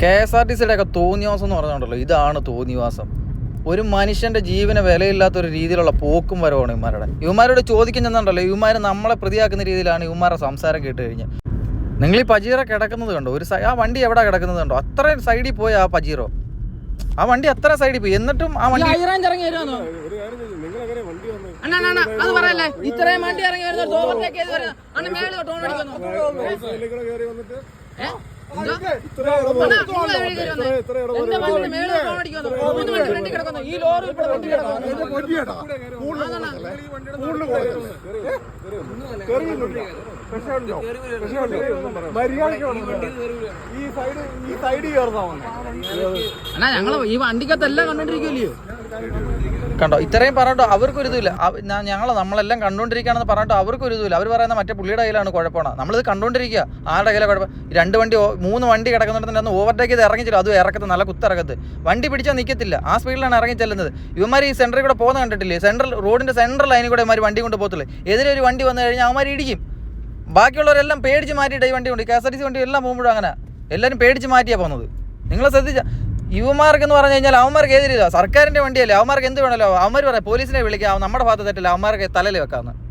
K S R T സിയുടെ ഒക്കെ തോന്നിവാസം എന്ന് പറഞ്ഞുണ്ടല്ലോ ഇതാണ് തോന്നിവാസം ഒരു മനുഷ്യന്റെ ജീവന് വിലയില്ലാത്ത ഒരു രീതിയിലുള്ള പോക്കും വരവാണ് ഇവന്മാരുടെ ഇവന്മാരോട് ചോദിക്കുന്നുണ്ടല്ലോ ഇവന്മാർ നമ്മളെ പ്രതിയാക്കുന്ന രീതിയിലാണ് ഇവന്മാരുടെ സംസാരം കേട്ട് കഴിഞ്ഞാൽ നിങ്ങൾ ഈ പജീറ കിടക്കുന്നത് കണ്ടോ ഒരു ആ വണ്ടി എവിടെ കിടക്കുന്നത് കണ്ടോ അത്രയും സൈഡിൽ പോയി ആ പജീറോ ആ വണ്ടി അത്ര സൈഡിൽ പോയി എന്നിട്ടും ആ വണ്ടി ഇറങ്ങി അത് പറയല്ലേ ഇത്രയും വണ്ടി ഇറങ്ങി വരുന്ന ഈ ലോറി അണ്ണാ ഞങ്ങൾ ഈ വണ്ടിക്കത്തെല്ലാം കണ്ടോണ്ടിരിക്കുമല്ലയോ കണ്ടോ ഇത്രയും പറഞ്ഞിട്ടോ അവർക്കൊരു ഇതുമില്ല ഞങ്ങൾ നമ്മളെല്ലാം കണ്ടുകൊണ്ടിരിക്കുകയാണെന്ന് പറഞ്ഞിട്ടോ അവർക്കൊരു ഇതുമില്ല അവർ പറയുന്ന മറ്റേ പുള്ളിയുടെ കയ്യിലാണ് കുഴപ്പമാണ്? നമ്മളിത് കണ്ടുകൊണ്ടിരിക്കുക ആരുടെ കയ്യിലാണ് കുഴപ്പം? രണ്ട് വണ്ടി മൂന്ന് വണ്ടി കിടക്കുന്നുണ്ടെന്ന് ഒന്ന് ഓവർടേക്ക് ചെയ്ത് ഇറങ്ങിച്ചില്ല. അതും ഇറക്കത്ത് നല്ല കുത്തിറക്കത്ത്. വണ്ടി പിടിച്ചാൽ നിൽക്കത്തില്ല ആ സ്പീഡിലാണ് ഇറങ്ങി ചെല്ലുന്നത്. ഇവന്മാർ ഈ സെന്ററിൽ കൂടെ പോകുന്ന കണ്ടിട്ടില്ലേ? സെൻട്രൽ റോഡിന്റെ സെൻട്രൽ ലൈനിൽ കൂടെ ഇവന്മാർ വണ്ടി കൊണ്ട് പോകത്തില്ലേ എതിരെ ഒരു വണ്ടി വന്നു കഴിഞ്ഞാൽ അവന്മാർ ഇടിക്കും. ബാക്കിയുള്ളവരെല്ലാം പേടിച്ച് മാറ്റിയിട്ട് ഈ വണ്ടി കൊണ്ട് K S R T C വണ്ടി എല്ലാം പോകുമ്പോഴും അങ്ങനെ. എല്ലാവരും പേടിച്ച് മാറ്റിയാണ് പോകുന്നത്. നിങ്ങൾ ശ്രദ്ധിച്ച യുവമാർക്ക് എന്ന് പറഞ്ഞു കഴിഞ്ഞാൽ അവന്മാർക്ക് എതിരില്ല സർക്കാരിന്റെ വണ്ടിയല്ലേ? അവന്മാർക്ക് എന്ത് വേണമല്ലോ? അവന്മാർ പറയാം പോലീസിനെ വിളിക്കാം. നമ്മുടെ ഭാഗത്ത് തെറ്റല്ല അവന്മാർക്ക് തലയിൽ വെക്കാമെന്ന്.